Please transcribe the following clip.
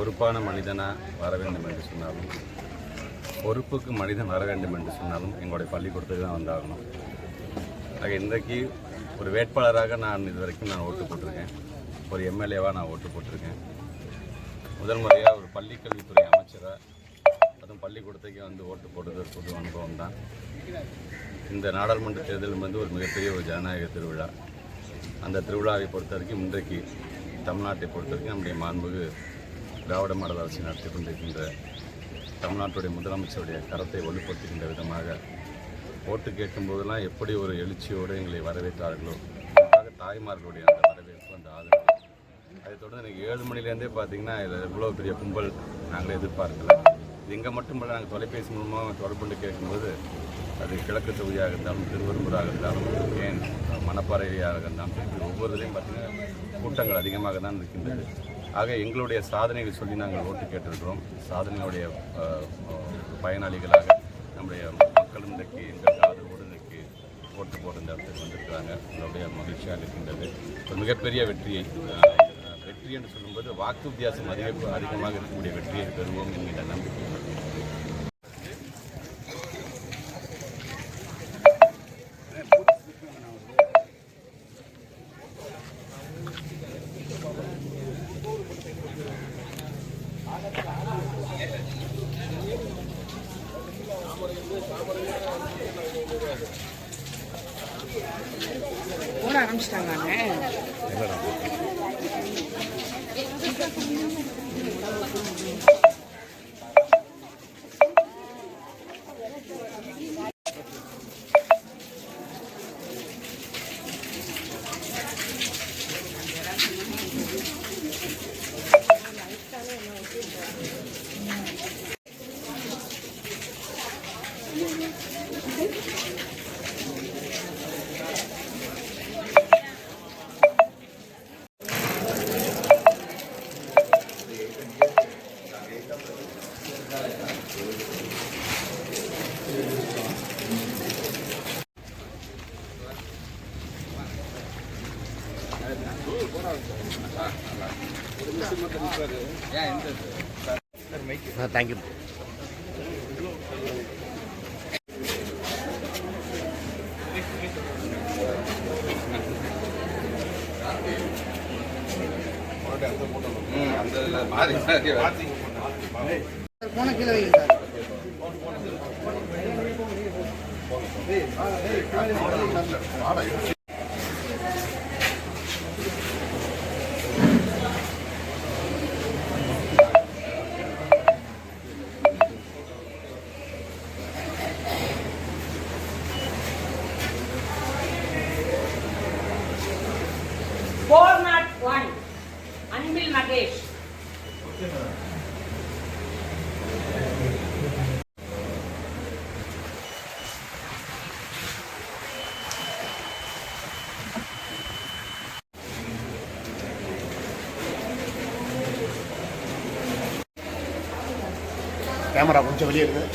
பொறுப்பான மனிதனாக வர வேண்டும் என்று சொன்னாலும் பொறுப்புக்கு மனிதன் வர வேண்டும் என்று சொன்னாலும் எங்களுடைய பள்ளிக்கூடத்துக்கு தான் வந்தாகணும். ஆக இன்றைக்கு ஒரு வேட்பாளராக நான் இது வரைக்கும் நான் ஓட்டு போட்டிருக்கேன். ஒரு எம்எல்ஏவாக நான் ஓட்டு போட்டிருக்கேன். முதல் முறையாக ஒரு பள்ளிக்கல்வித்துறை அமைச்சராக அதுவும் பள்ளிக்கூடத்துக்கு வந்து ஓட்டு போட்டது ஒரு புது அனுபவம் தான். இந்த நாடாளுமன்ற தேர்தல் வந்து ஒரு மிகப்பெரிய ஒரு ஜனநாயக திருவிழா. அந்த திருவிழாவை பொறுத்த வரைக்கும் இன்றைக்கு தமிழ்நாட்டை பொறுத்த வரைக்கும் நம்முடைய மாண்புக்கு திராவிட மாடல் அரசு நடத்தி கொண்டிருக்கின்ற தமிழ்நாட்டுடைய முதலமைச்சருடைய கரத்தை வலுப்படுத்துகின்ற விதமாக ஓட்டு கேட்கும் போதெல்லாம் எப்படி ஒரு எழுச்சியோடு எங்களை வரவேற்றார்களோ அதுக்காக தாய்மார்களுடைய அந்த வரவேற்பு அந்த ஆதரவு. அதை தொடர்ந்து எனக்கு ஏழு மணிலேருந்தே பார்த்தீங்கன்னா இதில் இவ்வளோ பெரிய கும்பல் நாங்களே எதிர்பார்க்கல. இது இங்கே மட்டுமல்ல நாங்கள் தொலைபேசி மூலமாக தொடர்பு கொண்டு கேட்கும்போது அது கிழக்கு தொகுதியாக இருந்தாலும் திருவரும்பூராக இருந்தாலும் ஏன் மணப்பாறையாக இருந்தாலும் ஒவ்வொரு ஒவ்வொருவரையும் பார்த்தீங்கன்னா கூட்டங்கள் அதிகமாக தான் இருக்கின்றது. ஆக எங்களுடைய சாதனைகள் சொல்லி நாங்கள் ஓட்டு கேட்டிருக்கிறோம். சாதனையுடைய பயனாளிகளாக நம்முடைய மக்கள் இன்றைக்கு எங்களுக்கு ஆதரவோடு இன்றைக்கு ஓட்டு போட்டு இடத்துக்கு வந்திருக்கிறாங்க. உங்களுடைய மகிழ்ச்சியாக இருக்கின்றது. ஒரு மிகப்பெரிய வெற்றியை வெற்றி என்று சொல்லும்போது வாக்கு வித்தியாசம் அதிக அதிகமாக இருக்கக்கூடிய வெற்றியை பெறுவோம் என்கிற நம்பிக்கை. போட ஆரம்பிச்சிட்டாங்க. தேங்க்யூ போன கீழே வைங்க sir four not one. Anbil Nagesh. Camera கொஞ்சம் வெளியே இருக்குது